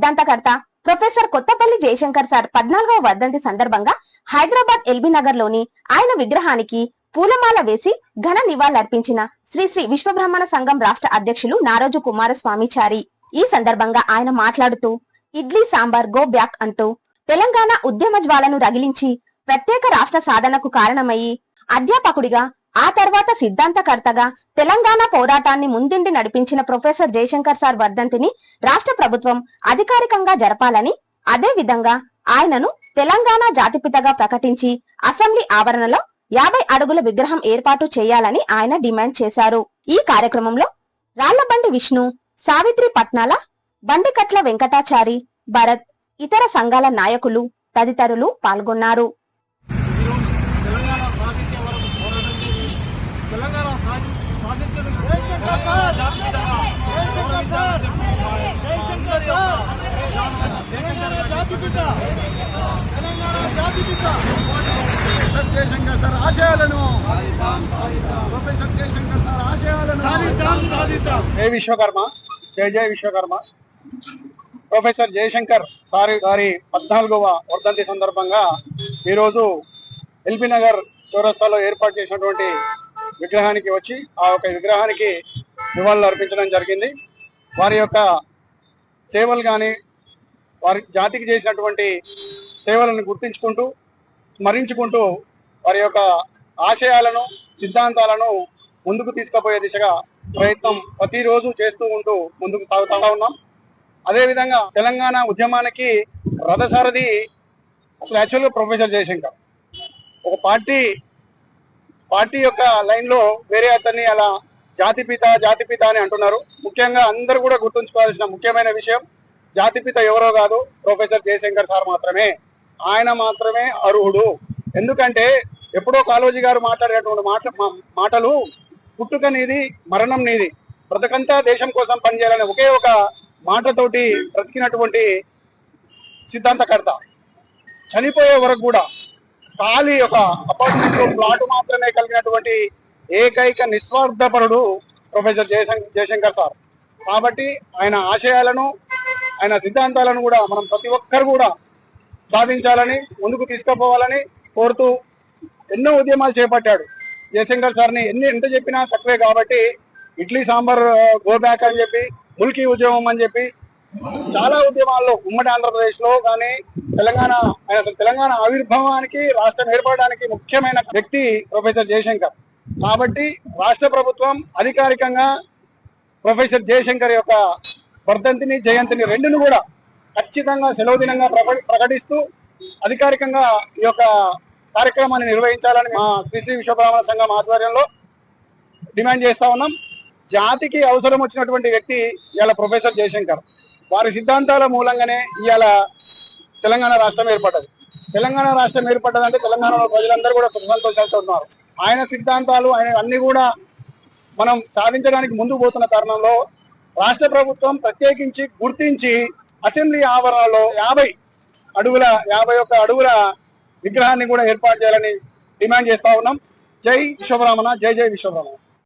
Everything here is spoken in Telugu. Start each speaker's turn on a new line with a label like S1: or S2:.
S1: సిద్ధాంతకర్త ప్రొఫెసర్ కొత్తపల్లి జయశంకర్ సార్ పద్నాలుగవ వర్ధంతి సందర్భంగా హైదరాబాద్ ఎల్బీ నగర్లోని ఆయన విగ్రహానికి పూలమాల వేసి ఘన నివాళులర్పించిన శ్రీ శ్రీ విశ్వబ్రహ్మణ సంఘం రాష్ట్ర అధ్యక్షులు నారోజు కుమారస్వామిచారి. ఈ సందర్భంగా ఆయన మాట్లాడుతూ ఇడ్లీ సాంబార్ గో బ్యాక్ అంటూ తెలంగాణ ఉద్యమ జ్వాలను రగిలించి ప్రత్యేక రాష్ట్ర సాధనకు కారణమయ్యి అధ్యాపకుడిగా ఆ తర్వాత సిద్ధాంతకర్తగా తెలంగాణ పోరాటాన్ని ముందుండి నడిపించిన ప్రొఫెసర్ జయశంకర్ సార్ వర్ధంతిని రాష్ట్ర ప్రభుత్వం అధికారికంగా జరపాలని అదే విధంగా ఆయనను తెలంగాణ జాతిపితగా ప్రకటించి అసెంబ్లీ ఆవరణలో యాభై అడుగుల విగ్రహం ఏర్పాటు చేయాలని ఆయన డిమాండ్ చేశారు. ఈ కార్యక్రమంలో రాళ్ళబండి విష్ణు సావిత్రి పట్నాల బండికట్ల వెంకటాచారి భరత్ ఇతర సంఘాల నాయకులు తదితరులు పాల్గొన్నారు
S2: ఈరోజు తెలంగాణ సాధించే వరకు పోరాటం చేసి తెలంగాణ సాధి సాధించడం
S3: ప్రొఫెసర్ జయశంకర్ సార్ ఆశయాలను ప్రొఫెసర్ జయశంకర్ సార్ ఆశయాలను జై విశ్వకర్మ. జయ జయ విశ్వకర్మ. ప్రొఫెసర్ జయశంకర్ సారి గారి పద్నాలుగవ వర్ధంతి సందర్భంగా ఈరోజు ఎల్బీ నగర్ చౌరస్తాలో ఏర్పాటు చేసినటువంటి విగ్రహానికి వచ్చి ఆ యొక్క విగ్రహానికి నివాళులు అర్పించడం జరిగింది. వారి యొక్క సేవలు కానీ వారి జాతికి చేసినటువంటి సేవలను గుర్తించుకుంటూ స్మరించుకుంటూ వారి యొక్క ఆశయాలను సిద్ధాంతాలను ముందుకు తీసుకుపోయే దిశగా ప్రయత్నం ప్రతిరోజు చేస్తూ ఉంటూ ముందుకు సాగుతా ఉన్నాం. అదేవిధంగా తెలంగాణ ఉద్యమానికి రథసారథి అసలు యాక్చువల్గా ప్రొఫెసర్ జయశంకర్. ఒక పార్టీ పార్టీ యొక్క లైన్లో వేరే అతన్ని అలా జాతిపిత జాతిపిత అని అంటున్నారు. ముఖ్యంగా అందరూ కూడా గుర్తుంచుకోవాల్సిన ముఖ్యమైన విషయం జాతిపిత ఎవరో కాదు ప్రొఫెసర్ జయశంకర్ సార్ మాత్రమే. ఆయన మాత్రమే అర్హుడు. ఎందుకంటే ఎప్పుడో కాలోజీ గారు మాట్లాడేటువంటి మాట మాటలు పుట్టుక నీది మరణం నీది. బ్రతకంతా దేశం కోసం పనిచేయాలనే ఒకే ఒక మాటతోటి బ్రతికినటువంటి సిద్ధాంతకర్త. చనిపోయే వరకు కూడా ఖాళీ ఒక అపార్ట్మెంట్ ప్లాట్ మాత్రమే కలిగినటువంటి ఏకైక నిస్వార్థపరుడు ప్రొఫెసర్ జయశంకర్ జయశంకర్ సార్. కాబట్టి ఆయన ఆశయాలను ఆయన సిద్ధాంతాలను కూడా మనం ప్రతి ఒక్కరు కూడా సాధించాలని ముందుకు తీసుకుపోవాలని కోరుతూ ఎన్నో ఉద్యమాలు చేపట్టాడు. జయశంకర్ సార్ని ఎన్ని ఎంత చెప్పినా తక్కువే కాబట్టి ఇడ్లీ సాంబార్ గో బ్యాక్ అని చెప్పి ముల్కీ ఉద్యమం అని చెప్పి చాలా ఉద్యమాల్లో ఉమ్మడి ఆంధ్రప్రదేశ్లో కానీ తెలంగాణ ఆయన అసలు తెలంగాణ ఆవిర్భావానికి రాష్ట్రం ఏర్పడడానికి ముఖ్యమైన వ్యక్తి ప్రొఫెసర్ జయశంకర్. కాబట్టి రాష్ట్ర ప్రభుత్వం అధికారికంగా ప్రొఫెసర్ జయశంకర్ యొక్క వర్ధంతిని జయంతిని రెండును కూడా ఖచ్చితంగా సెలవు దినంగా ప్రకటిస్తూ అధికారికంగా ఈ యొక్క కార్యక్రమాన్ని నిర్వహించాలని మా శ్రీశ్రీ విశ్వబ్రాహ్మణ సంఘం ఆధ్వర్యంలో డిమాండ్ చేస్తా ఉన్నాం. జాతికి అవసరం వచ్చినటువంటి వ్యక్తి ఇవాళ ప్రొఫెసర్ జయశంకర్. వారి సిద్ధాంతాల మూలంగానే ఇవాళ తెలంగాణ రాష్ట్రం ఏర్పడ్డది. తెలంగాణ రాష్ట్రం ఏర్పడ్డదంటే తెలంగాణలో ప్రజలందరూ కూడా సుఖ సంతోషాలతో ఉన్నారు. ఆయన సిద్ధాంతాలు ఆయన అన్ని కూడా మనం సాధించడానికి ముందు పోతున్న తరుణంలో రాష్ట్ర ప్రభుత్వం ప్రత్యేకించి గుర్తించి అసెంబ్లీ ఆవరణలో యాభై అడుగుల యాభై ఒక్క అడుగుల విగ్రహాన్ని కూడా ఏర్పాటు చేయాలని డిమాండ్ చేస్తా ఉన్నాం. జై విశ్వబ్రాహ్మణ జై జై విశ్వబ్రాహ్మణ